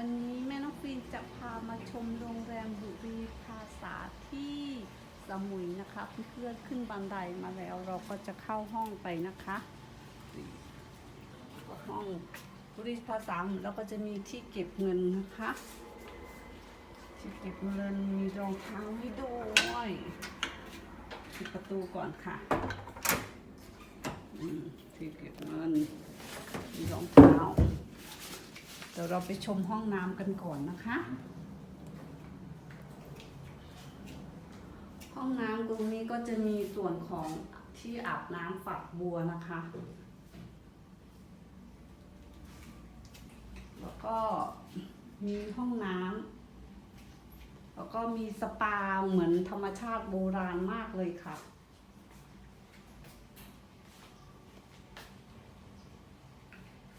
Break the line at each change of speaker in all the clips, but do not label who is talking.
วันนี้แม่น้องฟีนจะพามาชมโรงแรมบุรีภาษาที่สมุยนะคะเพื่อนๆขึ้นบันไดมาแล้วเราก็จะเข้าห้องไปนะคะห้องบุรีภาษาแล้วก็จะมีที่เก็บเงินนะคะ ที่เก็บเงินมีรองเท้าให้ด้วยปิดประตูก่อนค่ะที่เก็บเงินมีรองเท้า ดี๋ยวเราไปชมห้องน้ำกันก่อนนะคะ ห้องน้ำตรงนี้ก็จะมีส่วนของที่อาบน้ำฝักบัวนะคะ แล้วก็มีห้องน้ำแล้วก็มีสปาเหมือนธรรมชาติโบราณมากเลยค่ะ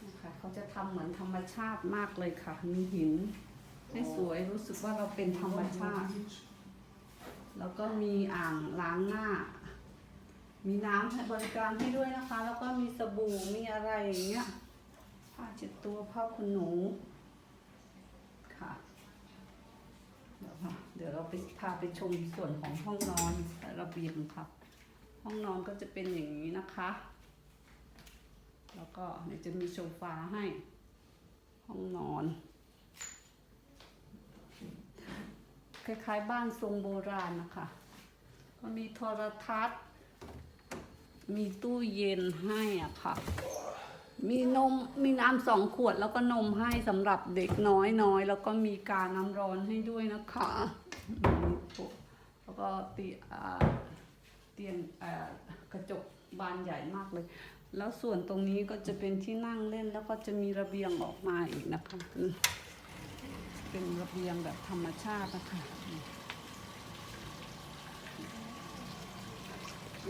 นะคะเขา จะทำเหมือนธรรมชาติมากเลยค่ะ มีหินให้สวยรู้สึกว่าเราเป็นธรรมชาติ แล้วก็มีอ่างล้างหน้า มีน้ำให้บริการให้ด้วยนะคะ แล้วก็มีสบู่มีอะไรอย่างเงี้ยผ้าเช็ดตัวผ้าขนหนูค่ะเดี๋ยวค่ะเดี๋ยวเราไปพาไปชมส่วนของห้องนอนและระเบียงค่ะ ห้องนอนก็จะเป็นอย่างนี้นะคะ แล้วก็เดี๋ยวจะมีโซฟาให้ ห้องนอน คล้ายๆบ้านทรงโบราณนะคะ ก็มีโทรทัศน์ มีตู้เย็นให้อะค่ะ มีนม มีน้ำสองขวดแล้วก็นมให้สำหรับเด็กน้อยน้อยๆแล้วก็มีกาน้ำร้อนให้ด้วยนะคะแล้วก็เตียอ่าเตียงกระจกบานใหญ่มากเลย แล้วส่วนตรงนี้ก็จะเป็นที่นั่งเล่นแล้วก็จะมีระเบียงออกมาอีกนะคะ เป็นระเบียงแบบธรรมชาตินะคะ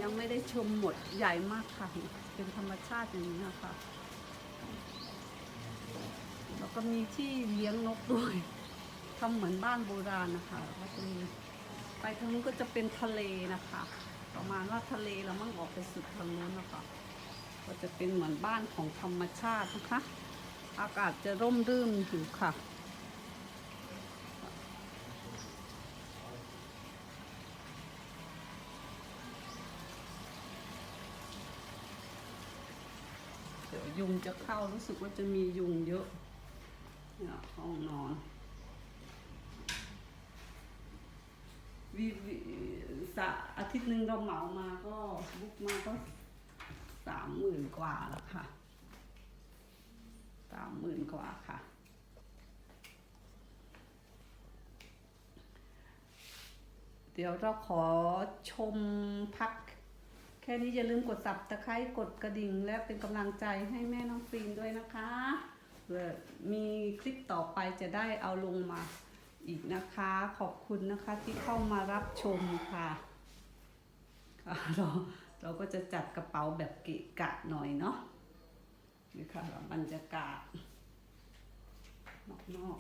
ยังไม่ได้ชมหมดใหญ่มากค่ะ เป็นธรรมชาติอย่างนี้นะคะ แล้วก็มีที่เลี้ยงนกด้วยทำเหมือนบ้านโบราณนะคะแล้วก็จะมีไปทางนู้นก็จะเป็นทะเลนะคะ ประมาณว่าทะเลแล้วมั่งออกไปสุดทางนู้นนะคะ ก็จะเป็นเหมือนบ้านของธรรมชาตินะคะ อากาศจะร่มรื่นอยู่ค่ะ เดี๋ยวยุงจะเข้ารู้สึกว่าจะมียุงเยอะเนี่ยห้องนอนวีวีสะอาทิตย์หนึ่งเราเหมามาก็บุกมาก็ กว่าแล้วค่ะสามหมื่นกว่าค่ะ เดี๋ยวเราขอชมพัก แค่นี้อย่าลืมกดสับตะไคร้กดกระดิ่ง และเป็นกำลังใจให้แม่น้องฟรีนด้วยนะคะเผื่อมีคลิปต่อไปจะได้เอาลงมาอีกนะคะ ขอบคุณนะคะที่เข้ามารับชมค่ะค่ะเรา เราก็จะจัดกระเป๋าแบบเกะกะหน่อยเนาะนี่ค่ะบรรยากาศนอก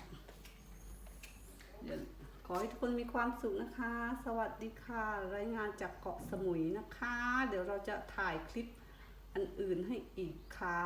ๆเดี๋ยวขอให้ทุกคนมีความสุขนะคะ สวัสดีค่ะ รายงานจากเกาะสมุยนะคะ เดี๋ยวเราจะถ่ายคลิปอันอื่นให้อีกค่ะ